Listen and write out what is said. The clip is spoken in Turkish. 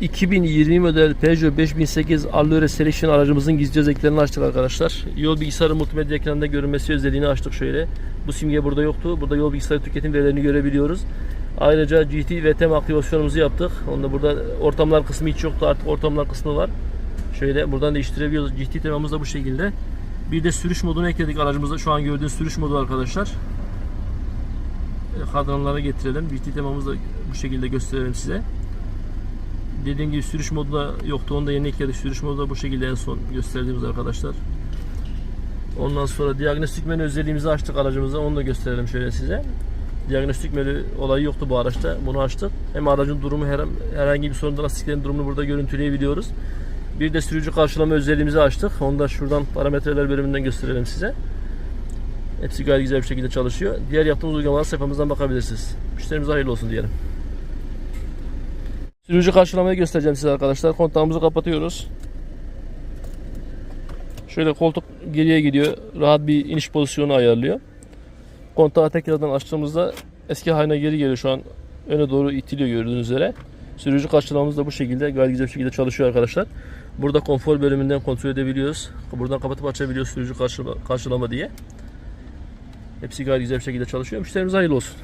2020 model Peugeot 5008 Allure Selection aracımızın gizli özelliklerini açtık arkadaşlar. Yol bilgisayarı multimedya ekranında görünmesi özelliğini açtık şöyle. Bu simge burada yoktu. Burada yol bilgisayarı tüketim verilerini görebiliyoruz. Ayrıca GT ve TEM aktivasyonumuzu yaptık. Onda burada ortamlar kısmı hiç yoktu. Artık ortamlar kısmı var. Şöyle buradan değiştirebiliyoruz. GT temamız da bu şekilde. Bir de sürüş modunu ekledik aracımıza. Şu an gördüğünüz sürüş modu arkadaşlar. Kadranlara getirelim. GT temamızı da bu şekilde gösterelim size. Dediğim gibi sürüş modu da yoktu. Onu da yeni ekledik. Sürüş modu da bu şekilde en son gösterdiğimiz arkadaşlar. Ondan sonra diagnostik menü özelliğimizi açtık aracımıza. Onu da gösterelim şöyle size. Diagnostik menü olayı yoktu bu araçta. Bunu açtık. Hem aracın durumu her, herhangi bir sorunda lastiklerin durumunu burada görüntüleyebiliyoruz. Bir de sürücü karşılama özelliğimizi açtık. Onu da şuradan parametreler bölümünden gösterelim size. Hepsi gayet güzel bir şekilde çalışıyor. Diğer yaptığımız uygulamalar sayfamızdan bakabilirsiniz. Müşterimize hayırlı olsun diyelim. Sürücü karşılamayı göstereceğim size arkadaşlar. Kontağımızı kapatıyoruz. Şöyle koltuk geriye gidiyor. Rahat bir iniş pozisyonu ayarlıyor. Kontağı tekrardan açtığımızda eski haline geri geliyor şu an. Öne doğru itiliyor gördüğünüz üzere. Sürücü karşılamamız da bu şekilde gayet güzel bir şekilde çalışıyor arkadaşlar. Burada konfor bölümünden kontrol edebiliyoruz. Buradan kapatıp açabiliyoruz sürücü karşılama, karşılama diye. Hepsi gayet güzel bir şekilde çalışıyor. Müşterimize hayırlı olsun.